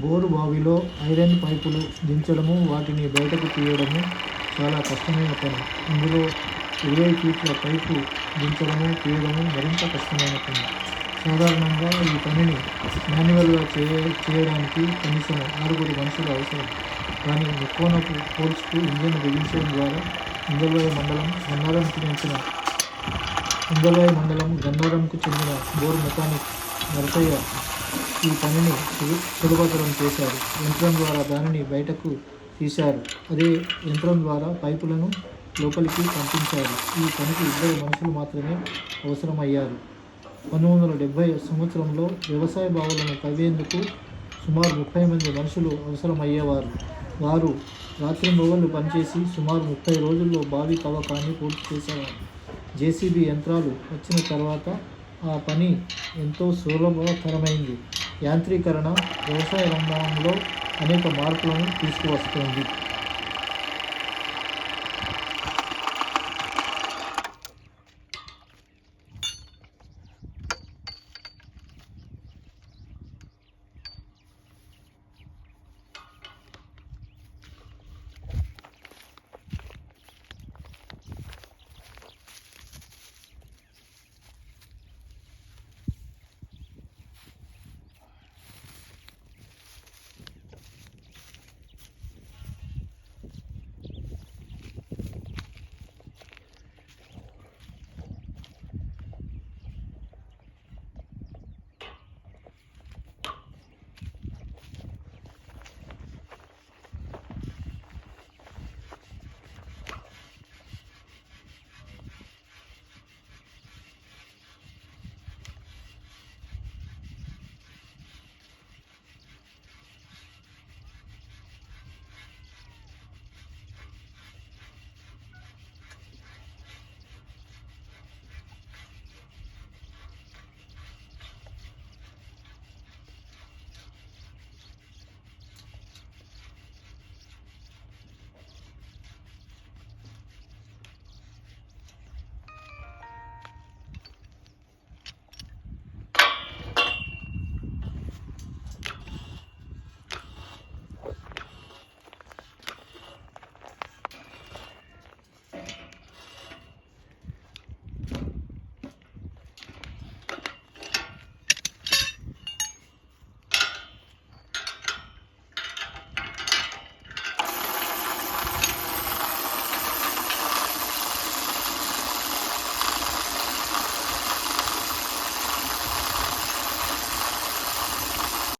Bore బావిలో iron పైపులు దించడము వాటిని బయటకు తీయడము చాలా కష్టమైన పని. ఇందులో ఇరవై ఫీట్ల పైపు దించడము తీయడము మరింత కష్టమైన పని. సాధారణంగా ఈ పనిని మాన్యువల్గా చేయ చేయడానికి కనీసం ఆరుగురు మనుషులు అవసరం. కానీ ముక్కోనకు పోల్చుకు ఇంజన్ బిగించడం ద్వారా ఇంజల్వాయి మండలం గన్నారంకు చెందిన ఇంజల్వాయి మండలం గన్నారంకు చెందిన బోర్ మెకానిక్ నరసయ్య ఈ పనిని సులభతరం చేశారు. యంత్రం ద్వారా దానిని బయటకు తీశారు. అదే యంత్రం ద్వారా పైపులను లోపలికి పంపించారు. ఈ పనికి ఇద్దరు మనుషులు మాత్రమే అవసరమయ్యారు. పంతొమ్మిది వందల డెబ్భై సంవత్సరంలో వ్యవసాయ బావులను తవ్వేందుకు సుమారు ముప్పై మంది మనుషులు అవసరమయ్యేవారు. వారు రాత్రి మొగళ్ళు పనిచేసి సుమారు ముప్పై రోజుల్లో బావి తవ్వకాన్ని పూర్తి చేసేవారు. జేసీబీ యంత్రాలు వచ్చిన తర్వాత ఆ పని ఎంతో సులభతరమైంది. యాంత్రీకరణ వ్యవసాయ రంగంలో అనేక మార్పులను తీసుకువస్తుంది.